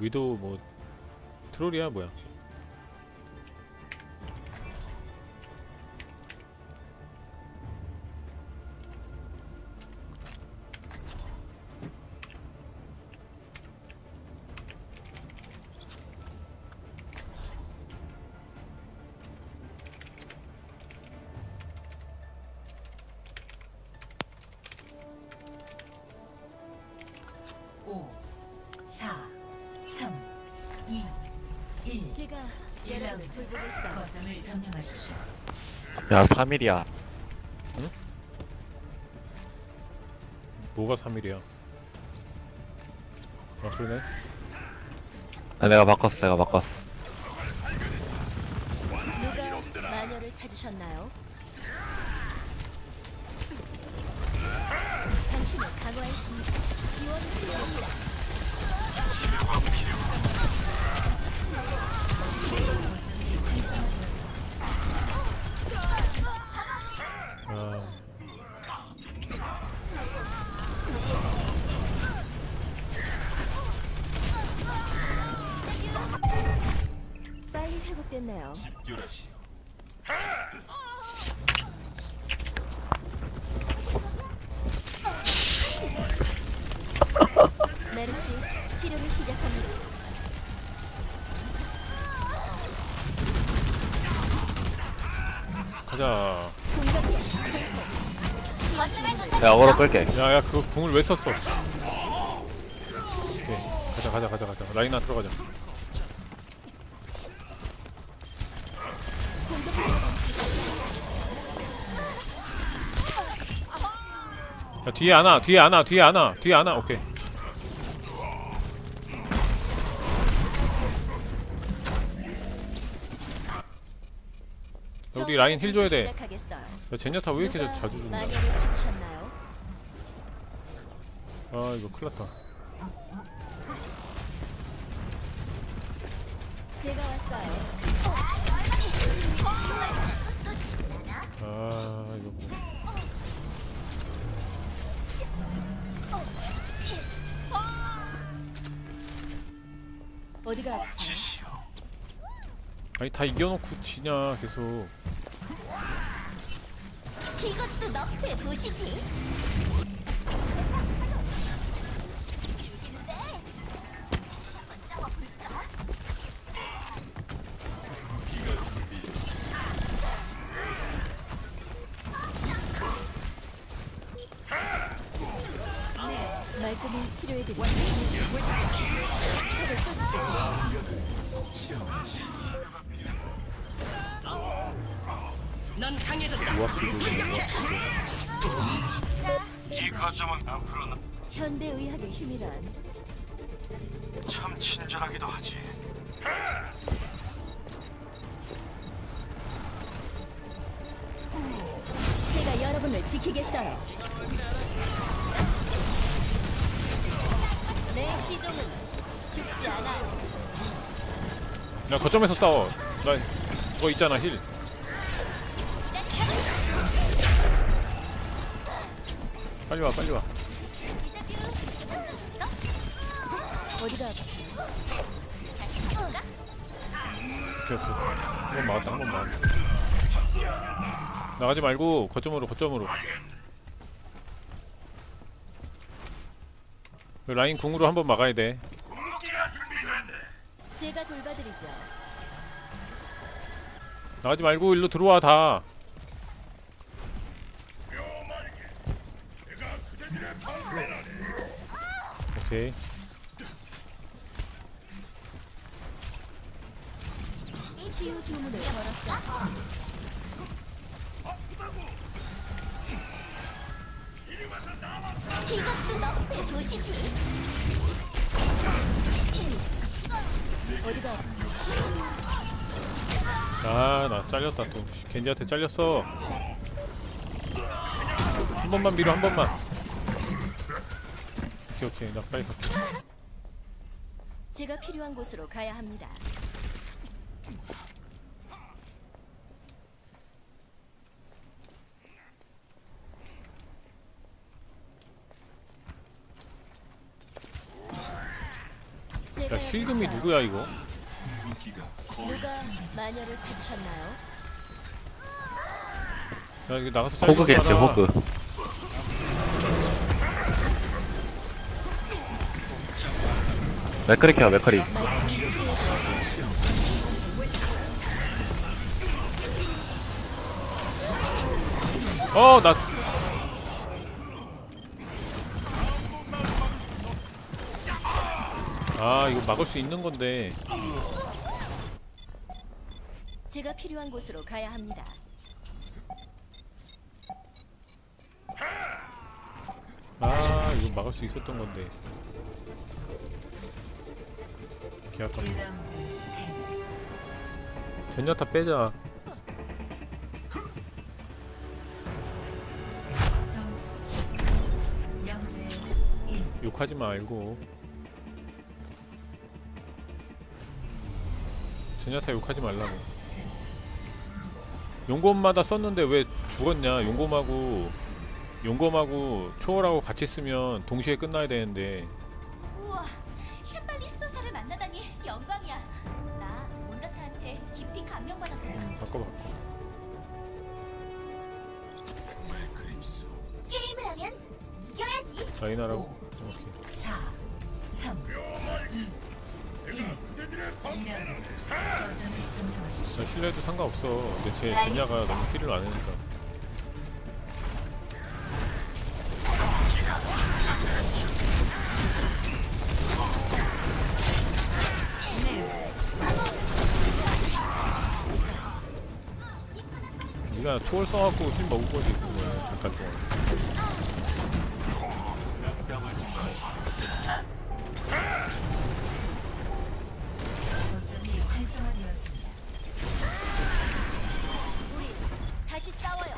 위도 뭐 트롤이야 뭐야? 거점을 점령하십시오. 야 3일이야 뭐가 3일이야? 아 그러네. 아, 내가 바꿨어 내가 바꿨어 누가 마녀를 찾으셨나요? 당신을 강화했습니다. 지원이 필요합니다. 가자. 야 어그로 끌게 야 야 그거 궁을 왜 썼어? 오케이 가자 가자 가자 가자 라인 안 들어가자. 야 뒤에 안와 뒤에 안와 뒤에 안와 뒤에 안와 오케이. 우리 라인 힐 줘야 돼. 야 제냐타 왜 이렇게 자주 죽냐? 아 이거 큰일 났다. 아 이거 뭐. 어디가 아프세요? 아니 다 이겨놓고 지냐 계속. 이것도 너프에 보시지. 앞으로는 현대 의학의 힘이란 참 친절하기도 하지. 제가 여러분을 지키겠어요. 내 시종은 죽지 않아요. 야 거점에서 싸워. 나 저거 있잖아 힐. 빨리 와 빨리 와. 어디가? 오케이 오케이. 한번 막았다 한번 막았다. 나가지 말고 거점으로 거점으로. 그 라인 궁으로 한번 막아야 돼. 제가 돌봐드리죠. 나가지 말고 일로 들어와 다. 오케이. 어디가 아프세요? 아나 잘렸다 또 겐지한테 잘렸어 한 번만 밀어 한 번만 오케이 오케이 나 빨리 갈게 제가 필요한 곳으로 가야 합니다. 제가 야 힐금이. 누구야 이거 누가 마녀를 찾으셨나요? 야 이거 나가서 호그 겠지 잘렸잖아 호그 맥크리 켜 맥크리. 어 나 아 이거 막을 수 있는 건데. 제가 필요한 곳으로 가야 합니다. 아 이거 막을 수 있었던 건데 1라운드 젠야타 빼자. 점수 0대 1 욕하지 말고. 젠야타 욕하지 말라고. 용검마다 썼는데 왜 죽었냐? 용검하고 용검하고 초월하고 같이 쓰면 동시에 끝나야 되는데 음, 바꿔봐 게임을 하면 이겨야지. 라이나라고? 오케이. 4 3 2 1 2라운드 저점을 점령하십시오. 나 힐러해도 상관없어. 근데 제 젠야가 너무 힐을 안 하니까 네가 초월 써갖고 힐 먹은 거지 그거 잠깐 동안. 거점이 활성화되었습니다. 우리 다시 싸워요.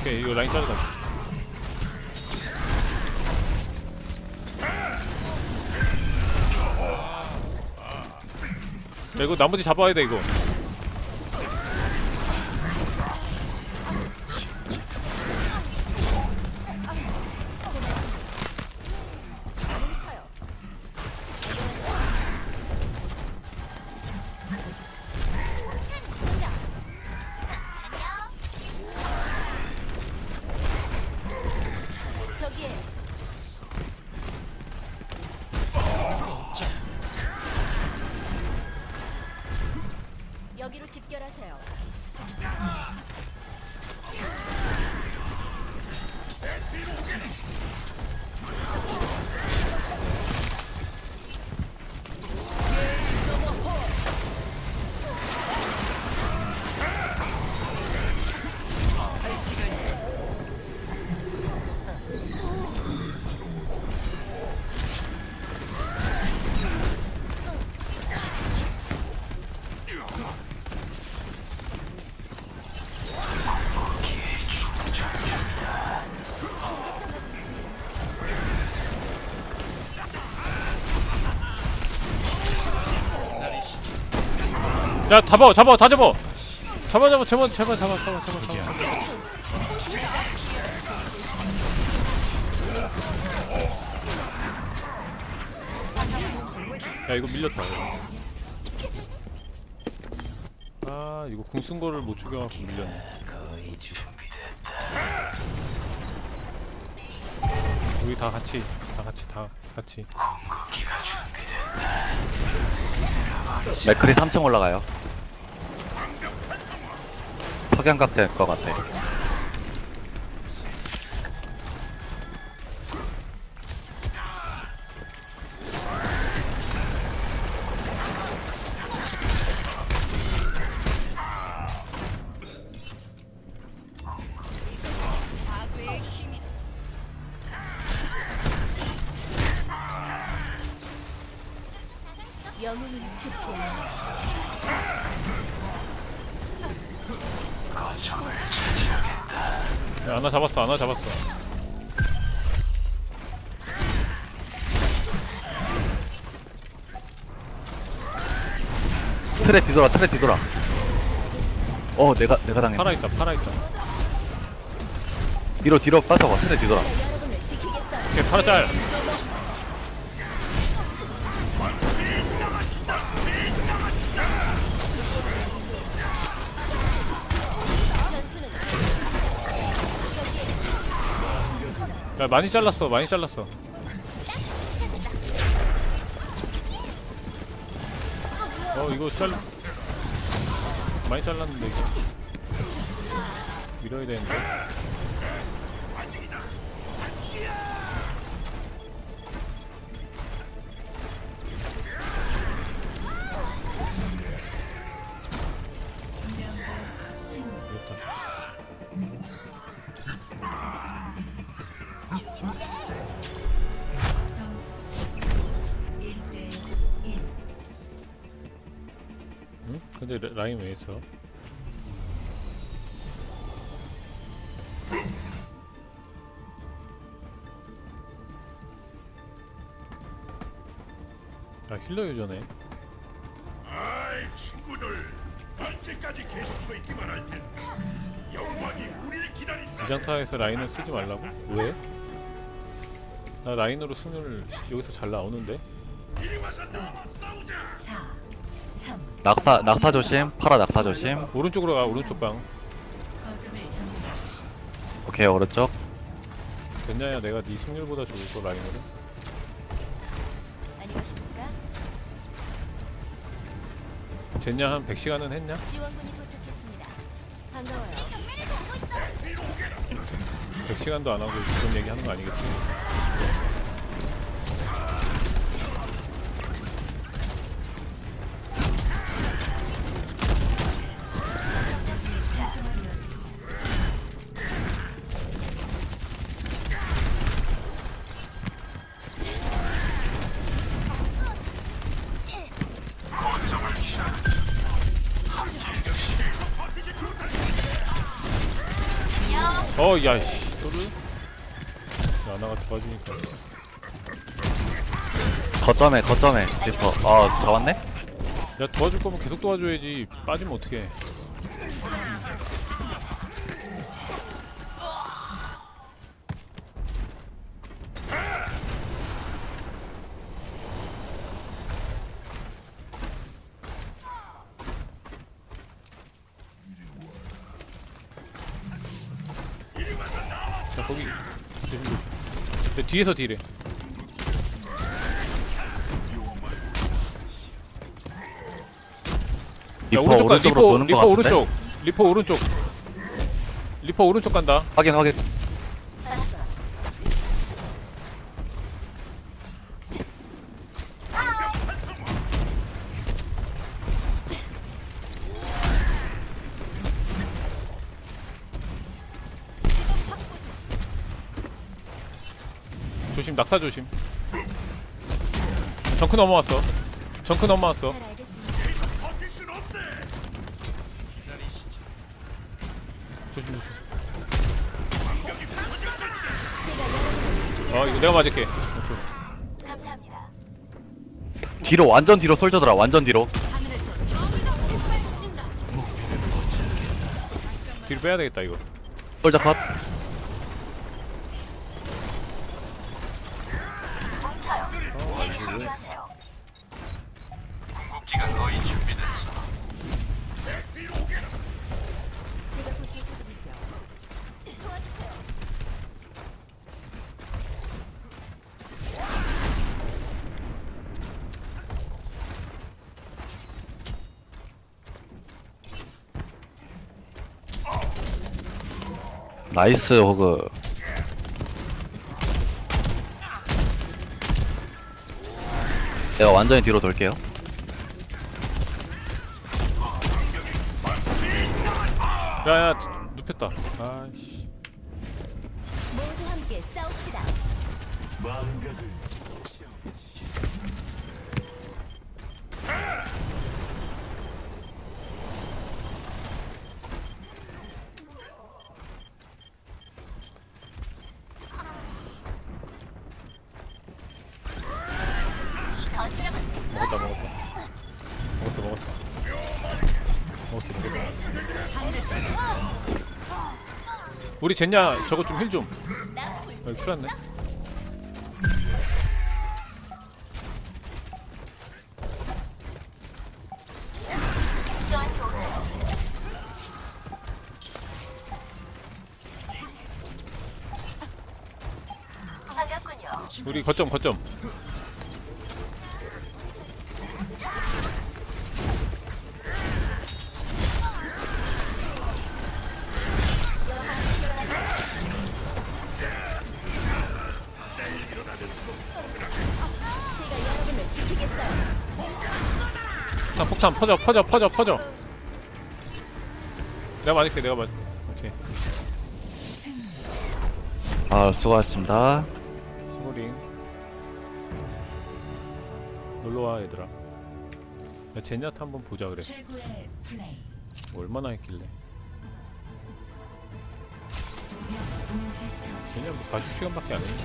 오케이 이거 라인 자르자 야 이거 나머지 잡아야 돼 이거 여기로 집결하세요. 야 잡아 잡아 다 잡아. 잡아 잡아 잡아 잡아 잡아 잡아 잡아 잡아. 야 이거 밀렸다. 아 이거 궁 쓴 거를 못 죽여갖고 밀렸네. 우리 다 같이 다 같이 다 같이. 맥크리 3층 올라가요 석양각 될 것 같아. 영웅은 죽지 않아. 야, 하나 잡았어 하나 잡았어. 트레 뒤돌아 트레 뒤돌아. 어 내가 내가 당했네. 팔아있다 팔아있다. 뒤로 뒤로 빠져봐. 트레 뒤돌아. 오케이 팔아짤 야 많이 잘랐어 많이 잘랐어. 어 이거 잘 많이 잘랐는데 이거. 밀어야 되는데 근데 라- 라인 왜 있어? 아 힐러 유저네 아이 친구들 언제까지 계속 서 있기만 할 텐데 영광이 우리를 기다린다 이장타에서 라인을 쓰지 말라고? 왜? 나 라인으로 승률 여기서 잘 나오는데? 이리 와서 나와 싸우자 4 3 낙사 낙사 조심 파라 낙사 조심 오른쪽으로 가 오른쪽 방. 오케이 오른쪽 됐냐야 내가 네 승률보다 좋을 거 라인으로 안녕하십니까? 됐냐 한 100시간은 했냐? 지원군이 도착했습니다. 반가워요. 100시간도 안 하고 그런 얘기 하는 거 아니겠지? 어, 야, 씨, 또를? 나나가 도와주니까. 거점에 거점에 리퍼 아 잡았네? 야, 도와줄 거면 계속 도와줘야지. 빠지면 어떡해. 자, 거기. 조심, 조심. 야, 뒤에서 딜해. 야, 리퍼 오른쪽 가, 오른쪽으로 리퍼, 도는 리퍼 같은데? 오른쪽. 리퍼 오른쪽. 리퍼 오른쪽 간다. 확인 확인 조심, 낙사 조심. 정크 넘어왔어. 정크 넘어왔어. 잘 알겠습니다. 조심, 조심. 어, 이거 내가 맞을게. 오케이. 감사합니다. 뒤로 완전 뒤로 솔져들아 완전 뒤로 하늘에서 정의가 휘발친다. 뒤로 빼야 되겠다, 이거. 솔져 컷 왜? 궁극기가 거의 준비됐어. 제가 보살펴드리죠. 도와주세요. 나이스 호그 내가 완전히 뒤로 돌게요 야, 야, 눕혔다. 아이씨. 모두 함께 싸웁시다. 우리 젠냐 저거 좀 힐 좀. 여기 큰일 났네. 우리 거점 거점. 폭탄 퍼져 퍼져 퍼져 퍼져. 내가 맞을게 내가 맞 오케이. 아 수고하셨습니다. 수고링. 놀러와 얘들아. 야 제냐타 한번 보자 그래. 얼마나 했길래. 무력 분실 뭐 40시간밖에 안 했는데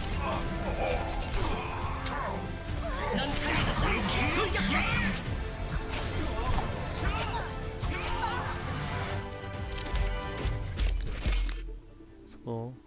Oh.